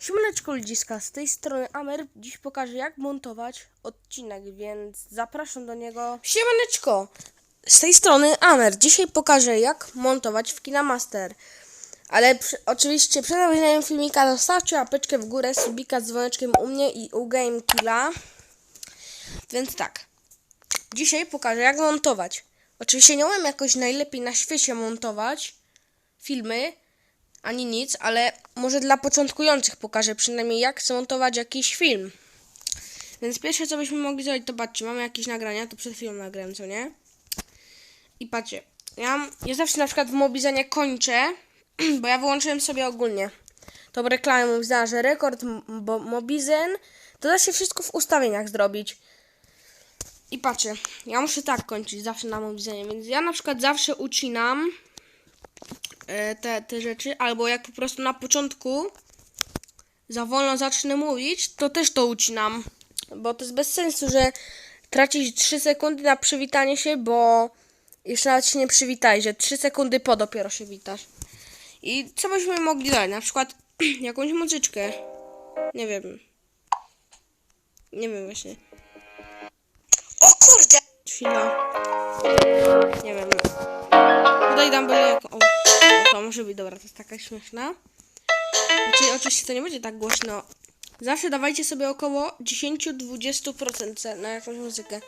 Siemaneczko ludziska, z tej strony Amer. Dziś pokażę jak montować odcinek, więc zapraszam do niego. Siemaneczko, z tej strony Amer. Dzisiaj pokażę jak montować w KinaMaster. Ale przy, oczywiście przed obejrzeniem filmika zostawcie łapeczkę w górę, subika z dzwoneczkiem u mnie i u GameKilla. Więc tak, dzisiaj pokażę jak montować. Oczywiście nie umiem jakoś najlepiej na świecie montować filmy, ani nic, ale może dla początkujących pokażę przynajmniej jak zmontować jakiś film. Więc pierwsze co byśmy mogli zrobić, to patrzcie, mamy jakieś nagrania, to przed chwilą nagrałem, co nie? I patrzcie, ja, ja zawsze na przykład w Mobizenie kończę, bo ja wyłączyłem sobie ogólnie tą reklamę, mówiła, że rekord bo Mobizen, to da się wszystko w ustawieniach zrobić. I patrzcie, ja muszę tak kończyć zawsze na Mobizenie, więc ja na przykład zawsze ucinam te, te rzeczy, albo jak po prostu na początku za wolno zacznę mówić, to też to ucinam. Bo to jest bez sensu, że tracić 3 sekundy na przywitanie się, bo jeszcze nawet się nie przywitaj, że 3 sekundy po dopiero się witasz. I co byśmy mogli dać? Na przykład jakąś muzyczkę. Nie wiem. Nie wiem właśnie. O kurde! Chwila. Nie wiem. Tutaj dam byle jako... O, o, to może być dobra, to jest taka śmieszna. Znaczy, oczywiście to nie będzie tak głośno. Zawsze dawajcie sobie około 10-20% na jakąś muzykę.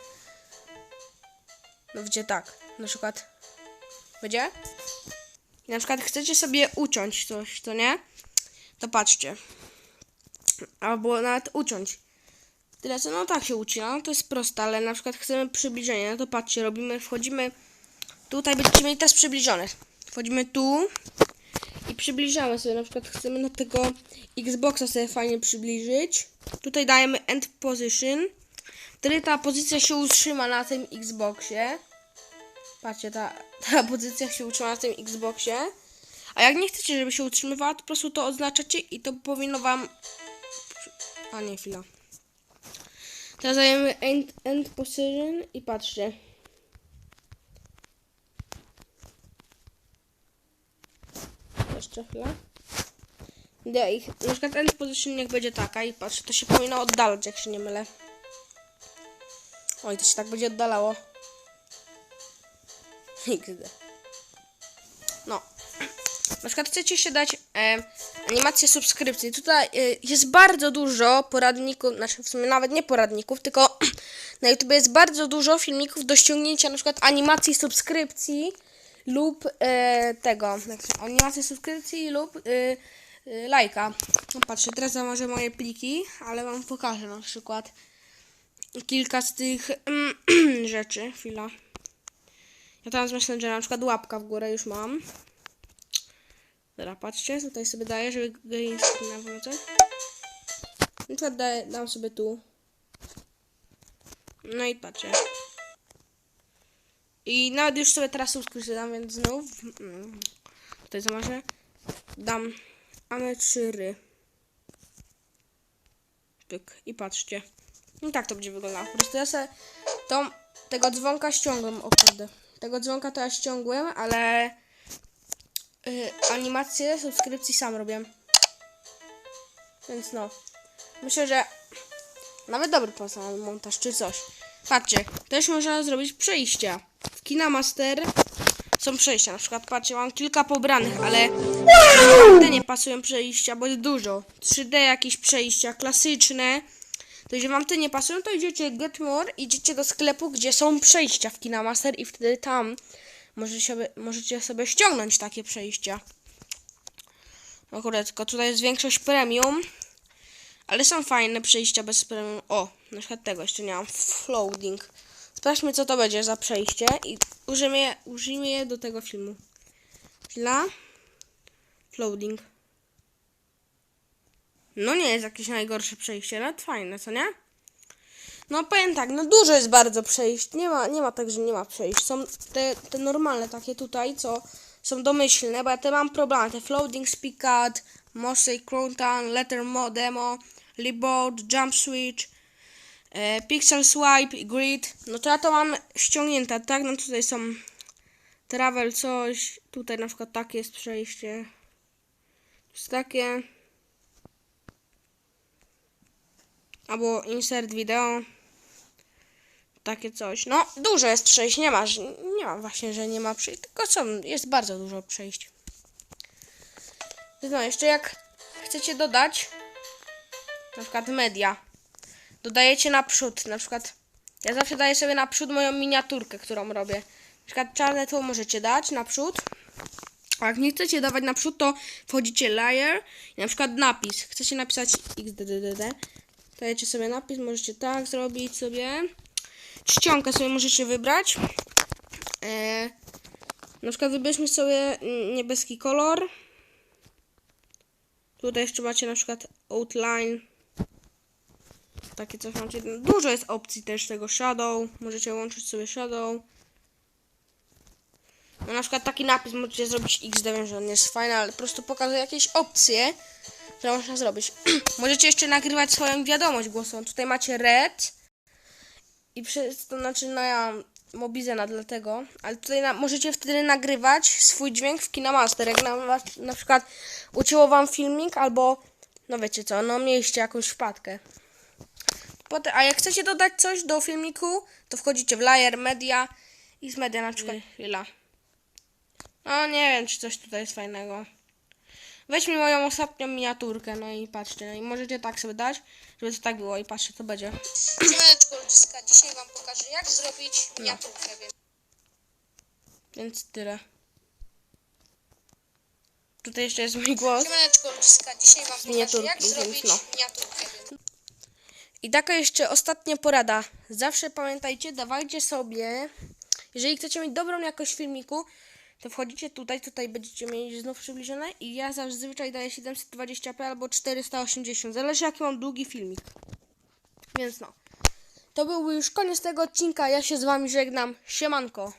No tak, na przykład. Będzie? Na przykład chcecie sobie uciąć coś, to nie? To patrzcie. Albo nawet uciąć. Tyle co, no tak się ucina, no to jest proste, ale na przykład chcemy przybliżenie, no to patrzcie, robimy, wchodzimy, tutaj będziecie mieli też przybliżone. Wchodzimy tu i przybliżamy sobie, na przykład chcemy na tego Xboxa sobie fajnie przybliżyć. Tutaj dajemy end position, wtedy ta pozycja się utrzyma na tym Xboxie. Patrzcie, ta, ta pozycja się utrzyma na tym Xboxie. A jak nie chcecie, żeby się utrzymywała, to po prostu to oznaczacie i to powinno wam... A nie, chwila. Teraz dajemy end, end position i patrzcie. Jeszcze chwilę. Ja ich, na przykład end position niech będzie taka i patrzcie, to się powinno oddalać, jak się nie mylę. Oj, to się tak będzie oddalało. XD. No. Na przykład chcecie się dać e, animację subskrypcji. Tutaj e, jest bardzo dużo poradników, znaczy w sumie nawet nie poradników, tylko na YouTube jest bardzo dużo filmików do ściągnięcia na przykład animacji subskrypcji lub e, tego, animacji subskrypcji lub e, e, lajka. No patrzcie, teraz założę moje pliki, ale wam pokażę na przykład kilka z tych rzeczy. Chwila. Ja tam z Messengera na przykład łapka w górę już mam. Dobra, patrzcie, tutaj sobie daję, żeby green screena włączyć. Na przykład daję, dam sobie tu. No i patrzcie. I nawet już sobie teraz subskrypcję dam, więc znów. mm, Tutaj zamarzę. Dam ame 3 ry. Pyk. I patrzcie. I tak to będzie wyglądało. Po prostu ja sobie tą, tego dzwonka ściągłem. O kurde. Tego dzwonka to ja ściągłem, ale y, animację subskrypcji sam robię. Więc no. Myślę, że nawet dobry pomysł na montaż czy coś. Patrzcie, też można zrobić przejścia. W KinaMaster są przejścia. Na przykład patrzcie, mam kilka pobranych, ale te nie pasują przejścia, bo jest dużo. 3D jakieś przejścia klasyczne. To jeżeli wam te nie pasują, to idziecie Get More, idziecie do sklepu, gdzie są przejścia w KinaMaster i wtedy tam możecie sobie, możecie sobie ściągnąć takie przejścia. Kurde, tylko tutaj jest większość premium. Ale są fajne przejścia bez premium. O, na przykład tego jeszcze nie mam. Floating. Sprawdźmy co to będzie za przejście i użyjmy je, użyjmy je do tego filmu. Chwila. Floating. No nie jest jakieś najgorsze przejście, ale fajne, co nie? No powiem tak, no dużo jest bardzo przejść. Nie ma, nie ma tak, że nie ma przejść. Są te, te normalne takie tutaj, co są domyślne, bo ja te mam problemy. Te floating speakat, mosaic crouton, letter mo demo, libboard, jump switch, e, pixel swipe grid. No to ja to mam ściągnięte, tak? No tutaj są travel coś. Tutaj na przykład takie jest przejście. To jest takie. albo insert video. Takie coś. No, dużo jest przejść, nie ma, nie ma właśnie, że nie ma przejść, tylko są, jest bardzo dużo przejść. No, jeszcze jak chcecie dodać na przykład media, dodajecie naprzód, na przykład ja zawsze daję sobie naprzód moją miniaturkę, którą robię. Na przykład czarne tło możecie dać naprzód, a jak nie chcecie dawać naprzód, to wchodzicie layer i na przykład napis. Chcecie napisać xddd, dajecie sobie napis, możecie tak zrobić sobie. Czcionkę sobie możecie wybrać. E, na przykład wybierzmy sobie niebieski kolor. Tutaj jeszcze macie na przykład outline. Takie coś macie. Dużo jest opcji też tego shadow. Możecie łączyć sobie shadow. No na przykład taki napis możecie zrobić XD, wiem, że on jest fajny, ale po prostu pokazuje jakieś opcje, które można zrobić. możecie jeszcze nagrywać swoją wiadomość głosową. Tutaj macie red i przez to znaczy no ja Mobizena dlatego, ale tutaj na, możecie wtedy nagrywać swój dźwięk w Kinamaster, jak na, na przykład ucięło wam filmik albo no wiecie co, no mieliście jakąś wpadkę. Potem, a jak chcecie dodać coś do filmiku, to wchodzicie w layer media i z media na przykład chwila. No nie wiem, czy coś tutaj jest fajnego. Weźmy moją ostatnią miniaturkę, no i patrzcie, no i możecie tak sobie dać, żeby to tak było i patrzcie, co będzie. Siemaneczko ludziska, dzisiaj wam pokażę jak zrobić miniaturkę, więc Więc tyle. Tutaj jeszcze jest mój głos. Siemaneczko ludziska, dzisiaj wam pokażę jak zrobić no. miniaturkę, I taka jeszcze ostatnia porada. Zawsze pamiętajcie, dawajcie sobie, jeżeli chcecie mieć dobrą jakość filmiku, to wchodzicie tutaj, tutaj będziecie mieli znów przybliżone i ja zazwyczaj daję 720p albo 480, zależy jaki mam długi filmik. Więc no. To byłby już koniec tego odcinka, ja się z wami żegnam, siemanko.